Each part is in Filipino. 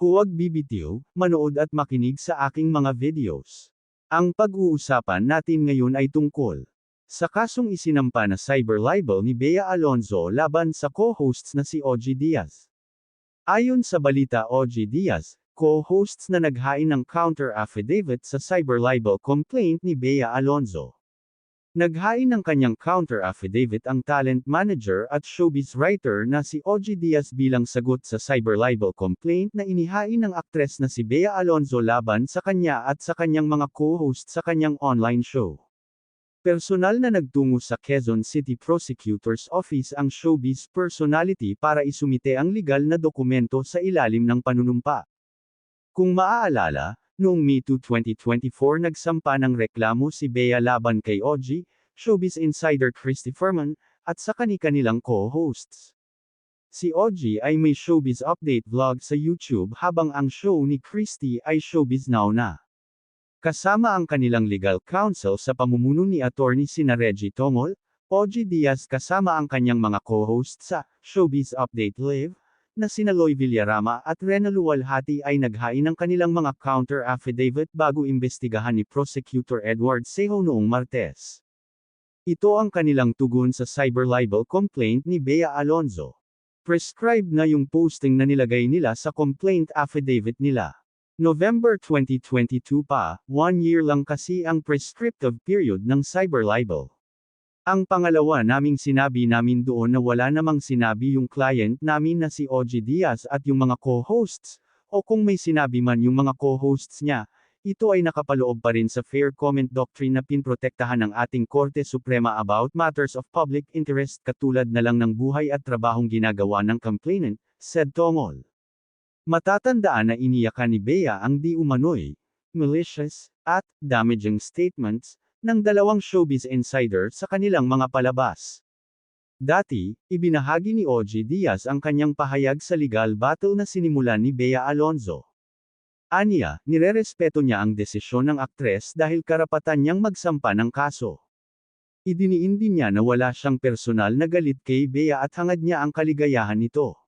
Huwag bibitiw, manood at makinig sa aking mga videos. Ang pag-uusapan natin ngayon ay tungkol sa kasong isinampa na cyber libel ni Bea Alonzo laban sa co-hosts na si OG Diaz. Ayon sa balita OG Diaz, co-hosts na naghain ng counter affidavit sa cyber libel complaint ni Bea Alonzo. Naghain ng kanyang counter affidavit ang talent manager at showbiz writer na si OG Diaz bilang sagot sa cyber libel complaint na inihain ng aktres na si Bea Alonzo laban sa kanya at sa kanyang mga co-host sa kanyang online show. Personal na nagtungo sa Quezon City Prosecutor's Office ang showbiz personality para isumite ang legal na dokumento sa ilalim ng panunumpa. Kung maaalala, Noong May 2, 2024 nagsampa ng reklamo si Bea laban kay OG, showbiz insider Christy Furman, at sa kani-kanilang co-hosts. Si OG ay may showbiz update vlog sa YouTube habang ang show ni Christy ay Showbiz Now na. Kasama ang kanilang legal counsel sa pamumuno ni attorney sina Reggie Tongol, OG Diaz kasama ang kanyang mga co-host sa Showbiz Update Live, na sina Loy Villarama at Rena Luwalhati ay naghain ng kanilang mga counter affidavit bago imbestigahan ni Prosecutor Edward Sejo noong Martes. Ito ang kanilang tugon sa cyber libel complaint ni Bea Alonzo. Prescribed na yung posting na nilagay nila sa complaint affidavit nila. November 2022 pa, one year lang kasi ang prescriptive period ng cyber libel. Ang pangalawa naming sinabi namin doon na wala namang sinabi yung client namin na si OG Diaz at yung mga co-hosts, o kung may sinabi man yung mga co-hosts niya, ito ay nakapaloob pa rin sa fair comment doctrine na pinprotektahan ng ating Korte Suprema about matters of public interest katulad na lang ng buhay at trabahong ginagawa ng complainant, said Tongol. Matatandaan na iniyakan ni Bea ang di umano'y, malicious, at damaging statements, ng dalawang showbiz insider sa kanilang mga palabas. Dati, ibinahagi ni OG Diaz ang kanyang pahayag sa legal battle na sinimulan ni Bea Alonzo. Aniya, nirerespeto niya ang desisyon ng aktres dahil karapatan niyang magsampa ng kaso. Idiniin din niya na wala siyang personal na galit kay Bea at hangad niya ang kaligayahan nito.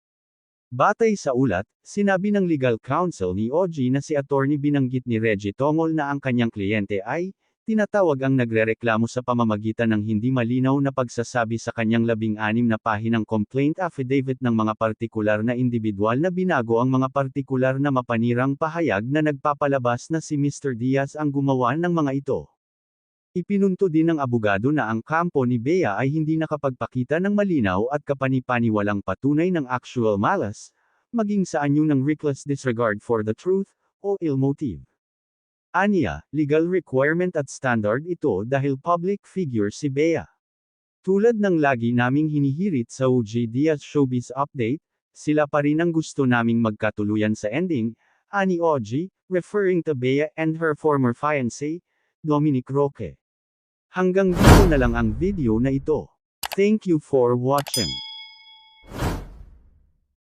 Batay sa ulat, sinabi ng legal counsel ni OG na si attorney binanggit ni Reggie Tongol na ang kanyang kliyente ay, Tinatawag ang nagrereklamo sa pamamagitan ng hindi malinaw na pagsasabi sa kanyang labing-anim na pahinang complaint affidavit ng mga partikular na individual na binago ang mga partikular na mapanirang pahayag na nagpapalabas na si Mr. Diaz ang gumawa ng mga ito. Ipinunto din ng abogado na ang kampo ni Bea ay hindi nakapagpakita ng malinaw at kapanipaniwalang patunay ng actual malice, maging sa anyo ng reckless disregard for the truth, o ill motive. Aniya, legal requirement at standard ito dahil public figure si Bea. Tulad ng lagi naming hinihirit sa OG Diaz Showbiz Update, sila pa rin ang gusto naming magkatuluyan sa ending, ani OG, referring to Bea and her former fiancé, Dominic Roque. Hanggang dito na lang ang video na ito. Thank you for watching.